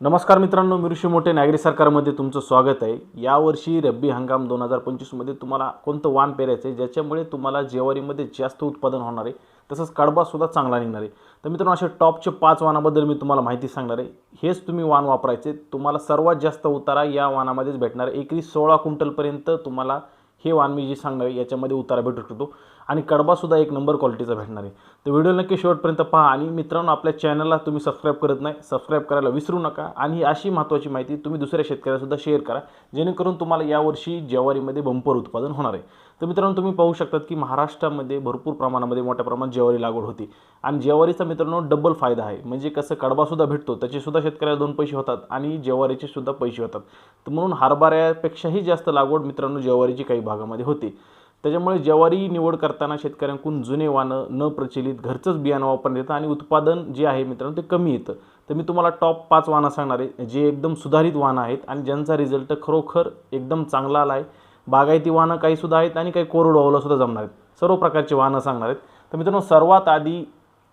नमस्कार मित्रांनो मी ऋषी मोठे. नागरी सरकारमध्ये तुमचं स्वागत आहे. यावर्षी रब्बी हंगाम दोन हजार पंचवीसमध्ये तुम्हाला कोणतं वाण पेरायचं आहे? ज्याच्यामुळे तुम्हाला ज्वारीमध्ये जास्त उत्पादन होणार आहे. तसंच कडबासुद्धा चांगला निघणार आहे. तर मित्रांनो असे टॉपचे पाच वाणाबद्दल मी तुम्हाला माहिती सांगणार आहे. हेच तुम्ही वाण वापरायचे. तुम्हाला सर्वात जास्त उतारा या वाणामध्येच भेटणार आहे. एकरी सोळा क्विंटलपर्यंत तुम्हाला हे वाण मी जे सांगणार आहे याच्यामध्ये उतारा भेटू शकतो. आणि कडबासुद्धा एक नंबर क्वालिटीचा भेटणार आहे. तर व्हिडिओ नक्की शेवटपर्यंत पहा आणि मित्रांनो आपल्या चॅनलला तुम्ही सबस्क्राईब करत नाही सबस्क्राईब करायला विसरू नका आणि ही अशी महत्त्वाची माहिती तुम्ही दुसऱ्या शेतकऱ्यासुद्धा शेअर करा जेणेकरून तुम्हाला यावर्षी ज्वारीमध्ये बंपर उत्पादन होणार आहे. तर मित्रांनो तुम्ही पाहू शकतात की महाराष्ट्रामध्ये भरपूर प्रमाणामध्ये मोठ्या प्रमाणात ज्वारी लागवड होती. आणि ज्वारीचा मित्रांनो डबल फायदा आहे. म्हणजे कसं कडबासुद्धा भेटतो त्याचेसुद्धा शेतकऱ्याला दोन पैसे होतात आणि ज्वारीचे सुद्धा पैसे होतात. तर म्हणून हरभऱ्यापेक्षाही जास्त लागवड मित्रांनो ज्वारीची काही भागामध्ये होते. त्याच्यामुळे ज्वारी निवड करताना शेतकऱ्यांकडून जुने वानं न प्रचलित घरचंच बियाणं वापरण्यात येतं आणि उत्पादन जे आहे मित्रांनो ते कमी येतं. तर मी तुम्हाला टॉप पाच वाहनं सांगणार आहे जे एकदम सुधारित वाहनं आहेत आणि ज्यांचा रिझल्ट खरोखर एकदम चांगला आला आहे बागायती वाहनं काहीसुद्धा आहेत आणि काही कोरडवाहूला जमणार आहेत. सर्व प्रकारचे वाहनं सांगणार आहेत. तर मित्रांनो सर्वात आधी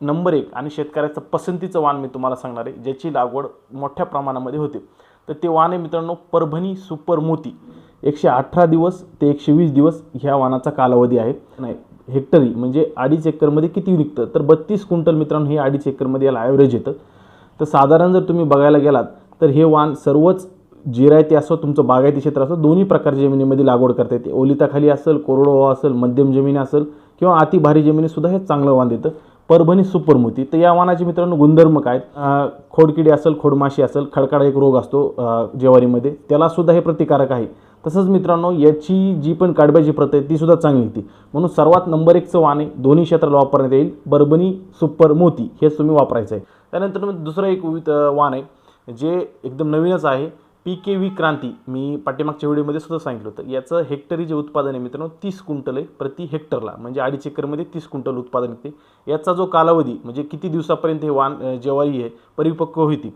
नंबर एक आणि शेतकऱ्याचं पसंतीचं वाण मी तुम्हाला सांगणार आहे ज्याची लागवड मोठ्या प्रमाणामध्ये होते. तर ते वाण आहे मित्रांनो परभणी सुपर मोती. एकशे अठरा दिवस ते एकशे वीस दिवस ह्या वाणाचा कालावधी आहे. नाही हेक्टरी म्हणजे अडीच एकरमध्ये किती निघतं? तर बत्तीस क्विंटल मित्रांनो हे अडीच एकरमध्ये याला ॲव्हरेज येतं. तर साधारण जर तुम्ही बघायला गेलात तर हे वाण सर्वच जिरायती असो तुमचं बागायती क्षेत्र असो दोन्ही प्रकारच्या जमिनीमध्ये लागवड करता येते. ओलिताखाली असेल कोरडवाहू असेल मध्यम जमीन असेल किंवा अतिभारी जमिनीसुद्धा हे चांगलं वाण देतं. परभणी सुपरमोती. तर या वाणाचे मित्रांनो गुणधर्म काय आहेत? खोडकिडी असेल खोडमाशी असेल खडकाडा एक रोग असतो ज्वारीमध्ये. त्यालासुद्धा हे प्रतिकारक आहे. तसंच मित्रांनो याची जी पण काडब्याची प्रत आहे तीसुद्धा चांगली होती. म्हणून सर्वात नंबर एकचं वाण आहे दोन्ही क्षेत्राला वापरण्यात येईल. बर्बनी सुपर मोती हेच तुम्ही वापरायचं आहे त्यानंतर मग दुसरं एक विविध वाण आहे जे एकदम नवीनच आहे पी के व्ही क्रांती. मी पाठीमागच्या व्हिडिओमध्ये सुद्धा सांगितलं होतं. याचं हेक्टरी जे उत्पादन आहे मित्रांनो तीस क्विंटल आहे प्रति हेक्टरला. म्हणजे अडीच एकरमध्ये तीस क्विंटल उत्पादन येते. याचा जो कालावधी म्हणजे किती दिवसापर्यंत हे वाण अं, ज्वारी आहे परिपक्व होती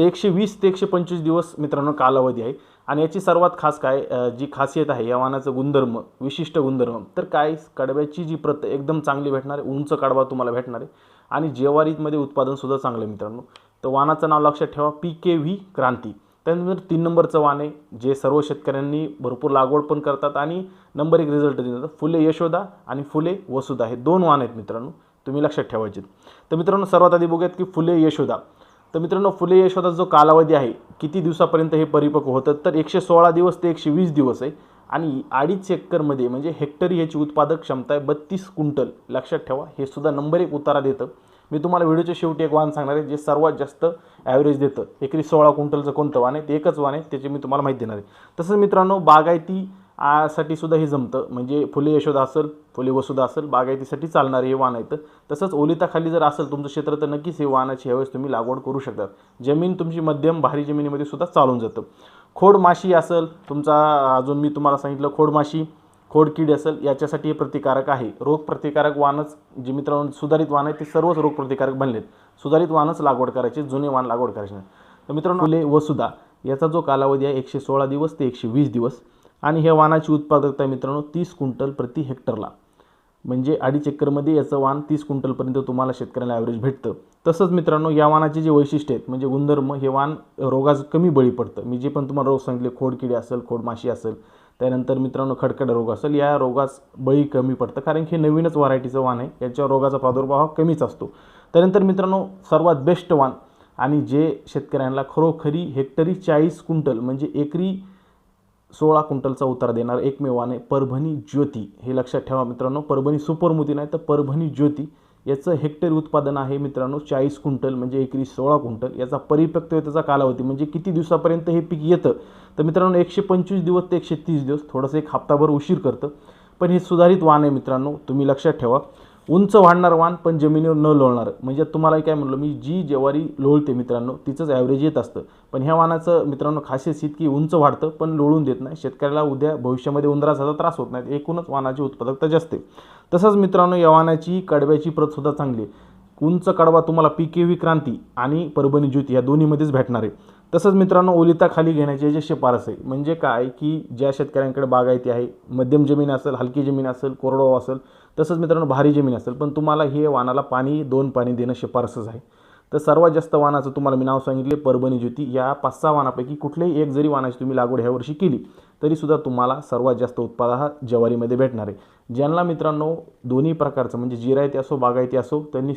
ते एकशे वीस ते एकशे पंचवीस दिवस मित्रांनो कालावधी आहे. आणि याची सर्वात खास काय जी खासियत आहे या वाहनाचं गुणधर्म विशिष्ट गुणधर्म तर काय कडब्याची जी प्रत एकदम चांगली भेटणार आहे उंच कडवा तुम्हाला भेटणार आहे. आणि जेवारीमध्ये उत्पादनसुद्धा चांगलं आहे मित्रांनो. तर वाहनाचं नाव लक्षात ठेवा पी के व्ही क्रांती. त्यानंतर तीन नंबरचं वाहन आहे जे सर्व शेतकऱ्यांनी भरपूर लागवड पण करतात आणि नंबर एक रिझल्ट देतात. फुले यशोदा आणि फुले वसुधा हे दोन वाहन आहेत मित्रांनो तुम्ही लक्षात ठेवायचे तर मित्रांनो सर्वात आधी बघूयात की फुले यशोदा. तर मित्रांनो फुले यशोदा जो कालावधी आहे किती दिवसापर्यंत हे परिपक्व होतं? तर एकशे सोळा दिवस ते एकशे वीस दिवस आहे. आणि अडीच एकरमध्ये म्हणजे हेक्टरी ह्याची उत्पादक क्षमता आहे बत्तीस क्विंटल. लक्षात ठेवा हे सुद्धा नंबर एक उतारा देतं. मी तुम्हाला व्हिडिओच्या शेवटी एक वाहन सांगणार आहे जे सर्वात जास्त ॲव्हरेज देतं. एकरी सोळा क्विंटलचं कोणतं वाहन आहे? ते एकच वाहन आहे त्याची मी तुम्हाला माहिती देणार आहे. तसंच मित्रांनो बागायती साठी सुद्धा हे जमतं. म्हणजे फुले यशोदा असेल फुले वसुधा असेल बागायतीसाठी चालणारे हे वाण आहेत. तसंच ओलिताखाली जर असेल तुमचं क्षेत्र तर नक्कीच हे वाणाची ह्यावेळेस तुम्ही लागवड करू शकता. जमीन तुमची मध्यम भारी जमिनीमध्ये सुद्धा चालून जातं. खोडमाशी असेल तुमचा अजून मी तुम्हाला सांगितलं खोडमाशी खोडकीड असेल याच्यासाठी हे प्रतिकारक आहे. रोगप्रतिकारक वाणच जे मित्रांनो सुधारित वाण आहे ते सर्वच रोगप्रतिकारक बनलेत. सुधारित वाणच लागवड करायचे जुने वाण लागवड करायचे नाही. तर मित्रांनो फुले वसुधा याचा जो कालावधी आहे एकशे सोळा दिवस ते एकशे वीस दिवस. आणि ह्या वाणाची उत्पादकता मित्रांनो तीस क्विंटल प्रति हेक्टरला. म्हणजे अडीच एकरमध्ये याचं वाण तीस क्विंटलपर्यंत तुम्हाला शेतकऱ्याला ॲव्हरेज भेटतं. तसंच मित्रांनो या वाणाचे जे वैशिष्ट्य आहेत म्हणजे गुणधर्म हे वाण रोगाचं कमी बळी पडतं. मी जे पण तुम्हाला रोग सांगितले खोडकिडी असेल खोडमाशी असेल त्यानंतर मित्रांनो खडखड रोग असेल या रोगास बळी कमी पडतं. कारण की हे नवीनच व्हरायटीचं वाण आहे याच्यावर रोगाचा प्रादुर्भाव हा कमीच असतो. त्यानंतर मित्रांनो सर्वात बेस्ट वाण आणि जे शेतकऱ्यांना खरोखरी हेक्टरी चाळीस क्विंटल म्हणजे एकरी सोळा क्विंटलचा उतार देणार एकमेव वाण आहे परभणी ज्योती. हे लक्षात ठेवा मित्रांनो परभणी सुपरमोती नाही तर परभणी ज्योती. याचं हेक्टरी उत्पादन आहे मित्रांनो चाळीस क्विंटल म्हणजे एकरी सोळा क्विंटल. याचा परिपक्वतेचा कालावधी म्हणजे किती दिवसापर्यंत हे पीक येतं? तर मित्रांनो एकशे पंचवीस दिवस ते एकशे तीस दिवस. थोडंसं एक हप्ताभर उशीर करतं. पण हे सुधारित वाण आहे मित्रांनो तुम्ही लक्षात ठेवा. उंच वाढणार वाण पण जमिनीवर न लोळणार. म्हणजे तुम्हाला काय म्हणलं मी जी ज्वारी लोळते मित्रांनो तिचंच ॲव्हरेज येत असतं. पण ह्या वाणाचं मित्रांनो खासियत की उंच वाढतं पण लोळून देत नाही. शेतकऱ्याला उद्या भविष्यामध्ये उंदराचा त्रास होत नाही. एकूणच वाणाची उत्पादकता जास्त आहे. तसंच मित्रांनो या वाणाची कडव्याची प्रतसुद्धा चांगली आहे. उंच कडवा तुम्हाला पी के व्ही क्रांती आणि परभणी ज्योती या दोन्हीमध्येच भेटणार आहे. तसंच मित्रांनो ओलिता खाली घेण्याची जे शिफारस आहे. म्हणजे काय? की ज्या शेतकऱ्यांकडे बागायती आहे मध्यम जमीन असेल हलकी जमीन असेल कोरडवाहू असेल तसंच मित्रांनो भारी जमीन असेल पण तुम्हाला हे वानाला पाणी दोन पाणी देणं शिफारसच आहे. तर सर्वात जास्त वानाचं तुम्हाला मी नाव सांगितले परभणी ज्योती. या पाच सहा वानापैकी कुठल्याही एक जरी वानाची तुम्ही लागवड ह्या वर्षी केली तरीसुद्धा तुम्हाला सर्वात जास्त उत्पादन हा ज्वारीमध्ये भेटणार आहे. ज्यांना मित्रांनो दोन्ही प्रकारचं म्हणजे जिरायती असो बागायती असो त्यांनी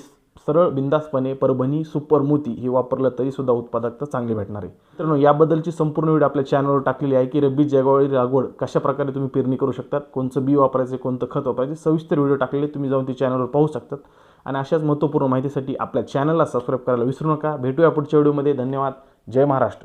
सरळ बिंदासपणे परभणी सुपर मोती हे वापरलं तरीसुद्धा उत्पादकता चांगली भेटणार आहे. मित्रांनो याबद्दलची संपूर्ण व्हिडिओ आपल्या चॅनलवर टाकलेली आहे की रब्बी जगवाळी लागवड कशा प्रकारे तुम्ही पेरणी करू शकतात कोणतं बी वापरायचं कोणतं खत वापरायचं सविस्तर व्हिडिओ टाकलेले तुम्ही जाऊन ते चॅनलवर पाहू शकतात. आणि अशाच महत्त्वपूर्ण माहितीसाठी आपल्या चॅनलला सबस्क्राईब करायला विसरू नका. भेटूया पुढच्या व्हिडिओमध्ये. धन्यवाद. जय महाराष्ट्र.